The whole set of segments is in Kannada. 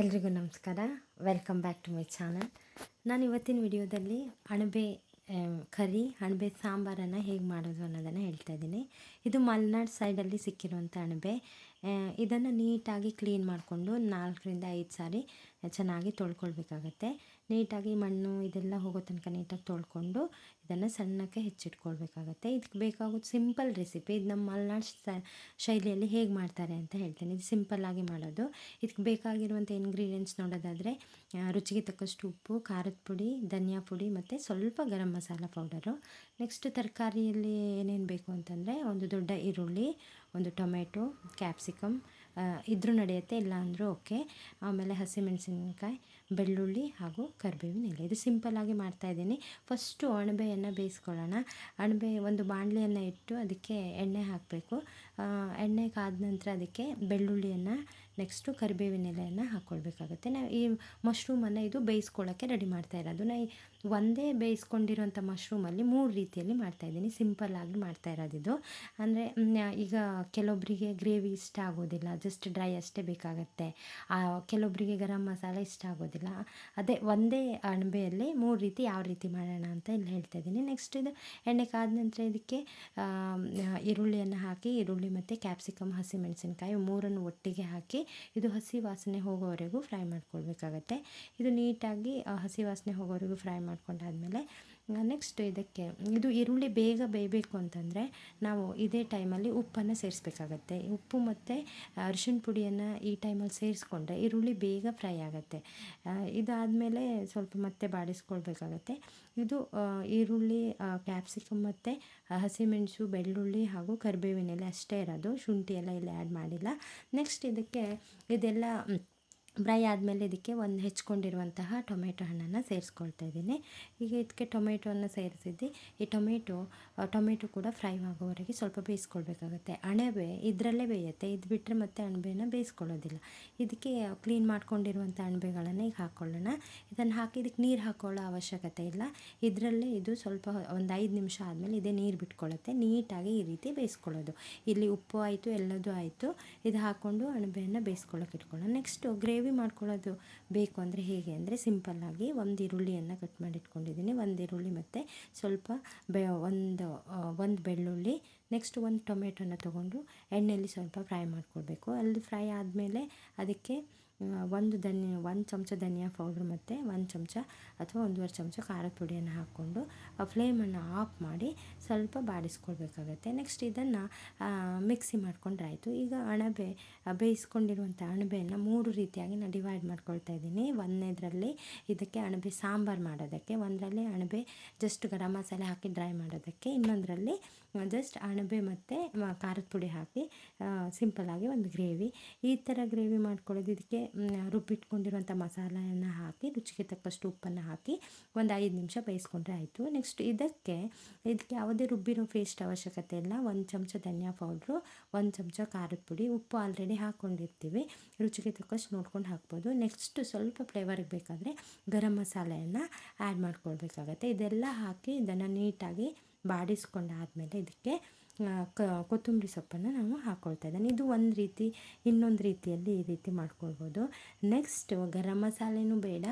ಎಲ್ರಿಗೂ ನಮಸ್ಕಾರ. Welcome back to my channel ನಾನು ಇವತ್ತಿನ ವಿಡಿಯೋದಲ್ಲಿ ಅಣಬೆ ಕರಿ, ಅಣಬೆ ಸಾಂಬಾರನ್ನು ಹೇಗೆ ಮಾಡೋದು ಅನ್ನೋದನ್ನು ಹೇಳ್ತಾ ಇದ್ದೀನಿ. ಇದು ಮಲೆನಾಡು ಸೈಡಲ್ಲಿ ಸಿಕ್ಕಿರುವಂಥ ಅಣಬೆ. ಇದನ್ನು ನೀಟಾಗಿ ಕ್ಲೀನ್ ಮಾಡಿಕೊಂಡು ನಾಲ್ಕರಿಂದ ಐದು ಸಾರಿ ಚೆನ್ನಾಗಿ ತೊಳ್ಕೊಳ್ಬೇಕಾಗತ್ತೆ. ನೀಟಾಗಿ ಮಣ್ಣು ಇದೆಲ್ಲ ಹೋಗೋ ತನಕ ನೀಟಾಗಿ ತೊಳ್ಕೊಂಡು ಇದನ್ನು ಸಣ್ಣಕ್ಕೆ ಹೆಚ್ಚಿಟ್ಕೊಳ್ಬೇಕಾಗತ್ತೆ. ಇದಕ್ಕೆ ಬೇಕಾಗೋದು ಸಿಂಪಲ್ ರೆಸಿಪಿ. ಇದು ನಮ್ಮ ಮಲೆನಾಡು ಶೈಲಿಯಲ್ಲಿ ಹೇಗೆ ಮಾಡ್ತಾರೆ ಅಂತ ಹೇಳ್ತೀನಿ. ಇದು ಸಿಂಪಲ್ಲಾಗಿ ಮಾಡೋದು. ಇದಕ್ಕೆ ಬೇಕಾಗಿರುವಂಥ ಇಂಗ್ರೀಡಿಯೆಂಟ್ಸ್ ನೋಡೋದಾದರೆ ರುಚಿಗೆ ತಕ್ಕಷ್ಟು ಉಪ್ಪು, ಖಾರದ ಪುಡಿ, ಧನಿಯಾ ಪುಡಿ ಮತ್ತು ಸ್ವಲ್ಪ ಗರಂ ಮಸಾಲ ಪೌಡರು. ನೆಕ್ಸ್ಟ್ ತರಕಾರಿಯಲ್ಲಿ ಏನೇನು ಬೇಕು ಅಂತಂದರೆ ಒಂದು ದೊಡ್ಡ ಈರುಳ್ಳಿ ಒಂದು ಟೊಮೆಟೊ ಕ್ಯಾಪ್ಸಿಕಮ್ ಇದ್ರೂ ನಡೆಯುತ್ತೆ, ಇಲ್ಲ ಅಂದರೂ ಓಕೆ. ಆಮೇಲೆ ಹಸಿಮೆಣಸಿನಕಾಯಿ, ಬೆಳ್ಳುಳ್ಳಿ ಹಾಗೂ ಕರಿಬೇವಿನ ಎಲೆ. ಇದು ಸಿಂಪಲ್ಲಾಗಿ ಮಾಡ್ತಾಯಿದ್ದೀನಿ ಫಸ್ಟು ಅಣಬೆಯನ್ನು ಬೇಯಿಸ್ಕೊಳ್ಳೋಣ. ಅಣಬೆ ಒಂದು ಬಾಣಲೆಯನ್ನು ಇಟ್ಟು ಅದಕ್ಕೆ ಎಣ್ಣೆ ಹಾಕಬೇಕು. ಎಣ್ಣೆ ಕಾದ ನಂತರ ಅದಕ್ಕೆ ಬೆಳ್ಳುಳ್ಳಿಯನ್ನು, ನೆಕ್ಸ್ಟು ಕರಿಬೇವಿನ ಎಲೆಯನ್ನು ಹಾಕ್ಕೊಳ್ಬೇಕಾಗುತ್ತೆ. ನಾವು ಈ ಮಶ್ರೂಮನ್ನು ಇದು ಬೇಯಿಸ್ಕೊಳ್ಳೋಕ್ಕೆ ರೆಡಿ ಮಾಡ್ತಾ ಇರೋದು. ನಾ ಒಂದೇ ಬೇಯಿಸ್ಕೊಂಡಿರುವಂಥ ಮಶ್ರೂಮಲ್ಲಿ ಮೂರು ರೀತಿಯಲ್ಲಿ ಮಾಡ್ತಾಯಿದ್ದೀನಿ ಸಿಂಪಲ್ಲಾಗಿ ಮಾಡ್ತಾ ಇರೋದು ಇದು ಅಂದರೆ ಈಗ ಕೆಲವೊಬ್ಬರಿಗೆ ಗ್ರೇವಿ ಇಷ್ಟ ಆಗೋದಿಲ್ಲ. ಜಸ್ಟ್ ಡ್ರೈ ಅಷ್ಟೇ ಬೇಕಾಗುತ್ತೆ. ಕೆಲವೊಬ್ಬರಿಗೆ ಗರಂ ಮಸಾಲೆ ಇಷ್ಟ ಆಗೋದಿಲ್ಲ. ಅದೇ ಒಂದೇ ಅಣಬೆಯಲ್ಲಿ ಮೂರು ರೀತಿ ಯಾವ ರೀತಿ ಮಾಡೋಣ ಅಂತ ಇಲ್ಲಿ ಹೇಳ್ತಾ ಇದ್ದೀನಿ. ನೆಕ್ಸ್ಟ್ ಇದು ಎಣ್ಣೆ ಕಾದ ನಂತರ ಇದಕ್ಕೆ ಈರುಳ್ಳಿಯನ್ನು ಹಾಕಿ, ಈರುಳ್ಳಿ ಮತ್ತು ಕ್ಯಾಪ್ಸಿಕಮ್ ಹಸಿಮೆಣಸಿನ್ಕಾಯಿ ಮೂರನ್ನು ಒಟ್ಟಿಗೆ ಹಾಕಿ ಇದು ಹಸಿ ವಾಸನೆ ಹೋಗೋವರೆಗೂ ಫ್ರೈ ಮಾಡ್ಕೊಳ್ಬೇಕಾಗತ್ತೆ. ಇದು ನೀಟಾಗಿ ಹಸಿ ವಾಸನೆ ಹೋಗೋವರೆಗೂ ಫ್ರೈ ಮಾಡ್ಕೊಂಡಾದ್ಮೇಲೆ ನೆಕ್ಸ್ಟ್ ಇದಕ್ಕೆ ಇದು ಈರುಳ್ಳಿ ಬೇಗ ಬೇಯಬೇಕು ಅಂತಂದರೆ ನಾವು ಇದೇ ಟೈಮಲ್ಲಿ ಉಪ್ಪನ್ನು ಸೇರಿಸ್ಬೇಕಾಗತ್ತೆ. ಉಪ್ಪು ಮತ್ತು ಅರ್ಶಿಣ ಪುಡಿಯನ್ನು ಈ ಟೈಮಲ್ಲಿ ಸೇರಿಸ್ಕೊಂಡ್ರೆ ಈರುಳ್ಳಿ ಬೇಗ ಫ್ರೈ ಆಗುತ್ತೆ. ಇದಾದಮೇಲೆ ಸ್ವಲ್ಪ ಮತ್ತೆ ಬಾಡಿಸ್ಕೊಳ್ಬೇಕಾಗತ್ತೆ. ಇದು ಈರುಳ್ಳಿ ಕ್ಯಾಪ್ಸಿಕಮ್ ಮತ್ತು ಹಸಿಮೆಣಸು, ಬೆಳ್ಳುಳ್ಳಿ ಹಾಗೂ ಕರಿಬೇವಿನ ಎಲೆ ಅಷ್ಟೇ ಇರೋದು. ಶುಂಠಿ ಎಲ್ಲ ಇಲ್ಲಿ ಆ್ಯಡ್ ಮಾಡಿಲ್ಲ. ನೆಕ್ಸ್ಟ್ ಇದಕ್ಕೆ ಇದೆಲ್ಲ ಫ್ರೈ ಆದಮೇಲೆ ಇದಕ್ಕೆ ಒಂದು ಹೆಚ್ಕೊಂಡಿರುವಂತಹ ಟೊಮೆಟೊ ಹಣ್ಣನ್ನು ಸೇರಿಸ್ಕೊಳ್ತಾ ಇದ್ದೀನಿ. ಈಗ ಇದಕ್ಕೆ ಟೊಮೆಟೊವನ್ನು ಸೇರಿಸಿದ್ದು. ಈ ಟೊಮೆಟೊ ಟೊಮೆಟೊ ಕೂಡ ಫ್ರೈ ಆಗೋವರೆಗೆ ಸ್ವಲ್ಪ ಬೇಯಿಸ್ಕೊಳ್ಬೇಕಾಗುತ್ತೆ. ಅಣಬೆ ಇದರಲ್ಲೇ ಬೇಯುತ್ತೆ. ಇದು ಬಿಟ್ಟರೆ ಮತ್ತೆ ಅಣಬೆನ ಬೇಯಿಸ್ಕೊಳ್ಳೋದಿಲ್ಲ. ಇದಕ್ಕೆ ಕ್ಲೀನ್ ಮಾಡ್ಕೊಂಡಿರುವಂಥ ಅಣಬೆಗಳನ್ನು ಈಗ ಹಾಕ್ಕೊಳ್ಳೋಣ ಇದನ್ನು ಹಾಕಿ, ಇದಕ್ಕೆ ನೀರು ಹಾಕೊಳ್ಳೋ ಅವಶ್ಯಕತೆ ಇಲ್ಲ. ಇದರಲ್ಲೇ ಇದು ಸ್ವಲ್ಪ ಒಂದು ಐದು ನಿಮಿಷ ಆದಮೇಲೆ ಇದೇ ನೀರು ಬಿಟ್ಕೊಳ್ಳುತ್ತೆ. ನೀಟಾಗಿ ಈ ರೀತಿ ಬೇಯಿಸ್ಕೊಳ್ಳೋದು. ಇಲ್ಲಿ ಉಪ್ಪು ಆಯಿತು, ಎಲ್ಲದೂ ಆಯಿತು. ಇದು ಹಾಕ್ಕೊಂಡು ಅಣಬೆಯನ್ನು ಬೇಯಿಸ್ಕೊಳ್ಳೋಕೆ ಇಟ್ಕೊಳ್ಳೋಣ. ನೆಕ್ಸ್ಟು ಗ್ರೇವಿ ಮಾಡ್ಕೊಳ್ಳೋದು ಬೇಕು ಅಂದರೆ ಹೇಗೆ ಅಂದರೆ ಸಿಂಪಲ್ಲಾಗಿ ಒಂದು ಈರುಳ್ಳಿಯನ್ನು ಕಟ್ ಮಾಡಿಟ್ಕೊಂಡಿದ್ದೀನಿ. ಒಂದು ಈರುಳ್ಳಿ ಮತ್ತು ಸ್ವಲ್ಪ ಬೆ, ಒಂದು ಒಂದು ಬೆಳ್ಳುಳ್ಳಿ ನೆಕ್ಸ್ಟ್ ಒಂದು ಟೊಮೆಟೊನ ತೊಗೊಂಡು ಎಣ್ಣೆಯಲ್ಲಿ ಸ್ವಲ್ಪ ಫ್ರೈ ಮಾಡ್ಕೊಳ್ಬೇಕು. ಅಲ್ಲಿ ಫ್ರೈ ಆದಮೇಲೆ ಅದಕ್ಕೆ ಒಂದು ಧನಿಯಾ, ಒಂದು ಚಮಚ ಧನಿಯಾ ಪೌಡ್ರ್ ಮತ್ತು ಒಂದು ಚಮಚ ಅಥವಾ ಒಂದೂವರೆ ಚಮಚ ಖಾರದ ಪುಡಿಯನ್ನು ಹಾಕ್ಕೊಂಡು ಫ್ಲೇಮನ್ನು ಆಫ್ ಮಾಡಿ ಸ್ವಲ್ಪ ಬಾಡಿಸ್ಕೊಳ್ಬೇಕಾಗತ್ತೆ. ನೆಕ್ಸ್ಟ್ ಇದನ್ನು ಮಿಕ್ಸಿ ಮಾಡ್ಕೊಂಡ್ರೆ ಆಯಿತು. ಈಗ ಅಣಬೆ ಬೇಯಿಸ್ಕೊಂಡಿರುವಂಥ ಅಣಬೆಯನ್ನು ಮೂರು ರೀತಿಯಾಗಿ ನಾನು ಡಿವೈಡ್ ಮಾಡ್ಕೊಳ್ತಾ ಇದ್ದೀನಿ. ಒಂದನೇದರಲ್ಲಿ ಇದಕ್ಕೆ ಅಣಬೆ ಸಾಂಬಾರು ಮಾಡೋದಕ್ಕೆ, ಒಂದರಲ್ಲಿ ಅಣಬೆ ಜಸ್ಟ್ ಗರಂ ಮಸಾಲೆ ಹಾಕಿ ಡ್ರೈ ಮಾಡೋದಕ್ಕೆ, ಇನ್ನೊಂದರಲ್ಲಿ ಜಸ್ಟ್ ಅಣಬೆ ಮತ್ತು ಖಾರದ ಪುಡಿ ಹಾಕಿ ಸಿಂಪಲ್ಲಾಗಿ ಒಂದು ಗ್ರೇವಿ ಈ ಥರ ಗ್ರೇವಿ ಮಾಡ್ಕೊಳ್ಳೋದು ಇದಕ್ಕೆ ರುಬ್ಬಿಟ್ಕೊಂಡಿರುವಂಥ ಮಸಾಲೆಯನ್ನು ಹಾಕಿ, ರುಚಿಗೆ ತಕ್ಕಷ್ಟು ಉಪ್ಪನ್ನು ಹಾಕಿ ಒಂದು ಐದು ನಿಮಿಷ ಬೇಯಿಸ್ಕೊಂಡ್ರೆ ಆಯಿತು. ನೆಕ್ಸ್ಟ್ ಇದಕ್ಕೆ ಇದಕ್ಕೆ ಯಾವುದೇ ರುಬ್ಬಿರೋ ಪೇಸ್ಟ್ ಅವಶ್ಯಕತೆ ಇಲ್ಲ. ಒಂದು ಚಮಚ ಧನಿಯಾ ಪೌಡ್ರು, ಒಂದು ಚಮಚ ಖಾರದ ಪುಡಿ, ಉಪ್ಪು ಆಲ್ರೆಡಿ ಹಾಕ್ಕೊಂಡಿರ್ತೀವಿ ರುಚಿಗೆ ತಕ್ಕಷ್ಟು ನೋಡ್ಕೊಂಡು ಹಾಕ್ಬೋದು. ನೆಕ್ಸ್ಟ್ ಸ್ವಲ್ಪ ಫ್ಲೇವರಿಗೆ ಬೇಕಾದರೆ ಗರಂ ಮಸಾಲೆಯನ್ನು ಆ್ಯಡ್ ಮಾಡ್ಕೊಳ್ಬೇಕಾಗತ್ತೆ. ಇದೆಲ್ಲ ಹಾಕಿ, ಇದನ್ನು ನೀಟಾಗಿ ಬಾಡಿಸ್ಕೊಂಡಾದಮೇಲೆ ಇದಕ್ಕೆ ಕೊತ್ತಂಬರಿ ಸೊಪ್ಪನ್ನು ನಾವು ಹಾಕ್ಕೊಳ್ತಾ ಇದ್ದೇನೆ. ಇದು ಒಂದು ರೀತಿ, ಇನ್ನೊಂದು ರೀತಿಯಲ್ಲಿ ಈ ರೀತಿ ಮಾಡ್ಕೊಳ್ಬೋದು. ನೆಕ್ಸ್ಟ್ ಗರಂ ಮಸಾಲೆನೂ ಬೇಡ.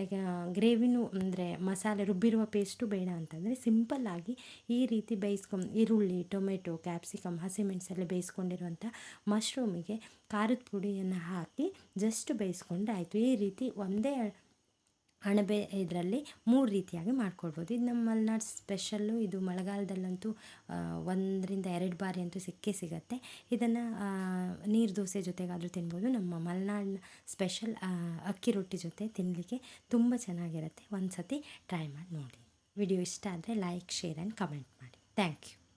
ನೆಗ, ಗ್ರೇವಿನೂ ಅಂದರೆ ಮಸಾಲೆ ರುಬ್ಬಿರುವ ಪೇಸ್ಟು ಬೇಡ ಅಂತಂದರೆ ಸಿಂಪಲ್ಲಾಗಿ ಈ ರೀತಿ ಬೇಯಿಸ್ಕೊಂಡು, ಈರುಳ್ಳಿ, ಟೊಮೆಟೊ ಕ್ಯಾಪ್ಸಿಕಮ್ ಹಸಿಮೆಣಸಲ್ಲಿ ಬೇಯಿಸ್ಕೊಂಡಿರುವಂಥ ಮಶ್ರೂಮಿಗೆ ಖಾರದ ಪುಡಿಯನ್ನು ಹಾಕಿ ಜಸ್ಟ್ ಬೇಯಿಸ್ಕೊಂಡ್ರೆ ಆಯಿತು. ಈ ರೀತಿ ಒಂದೇ ಅಣಬೆ ಇದರಲ್ಲಿ ಮೂರು ರೀತಿಯಾಗಿ ಮಾಡ್ಕೊಳ್ಬೋದು. ಇದು ನಮ್ಮ ಮಲೆನಾಡು ಸ್ಪೆಷಲ್ಲು. ಇದು ಮಳೆಗಾಲದಲ್ಲಂತೂ ಒಂದರಿಂದ ಎರಡು ಬಾರಿ ಅಂತೂ ಸಿಕ್ಕೇ ಸಿಗತ್ತೆ. ಇದನ್ನು ನೀರು ದೋಸೆ ಜೊತೆಗಾದರೂ ತಿನ್ಬೋದು. ನಮ್ಮ ಮಲೆನಾಡಿನ ಸ್ಪೆಷಲ್ ಅಕ್ಕಿ ರೊಟ್ಟಿ ಜೊತೆ ತಿನ್ನಲಿಕ್ಕೆ ತುಂಬ ಚೆನ್ನಾಗಿರುತ್ತೆ. ಒಂದು ಸತಿ ಟ್ರೈ ಮಾಡಿ ನೋಡಿ. ವಿಡಿಯೋ ಇಷ್ಟ ಆದರೆ ಲೈಕ್, ಶೇರ್ ಆ್ಯಂಡ್ ಕಮೆಂಟ್ ಮಾಡಿ. Thank you.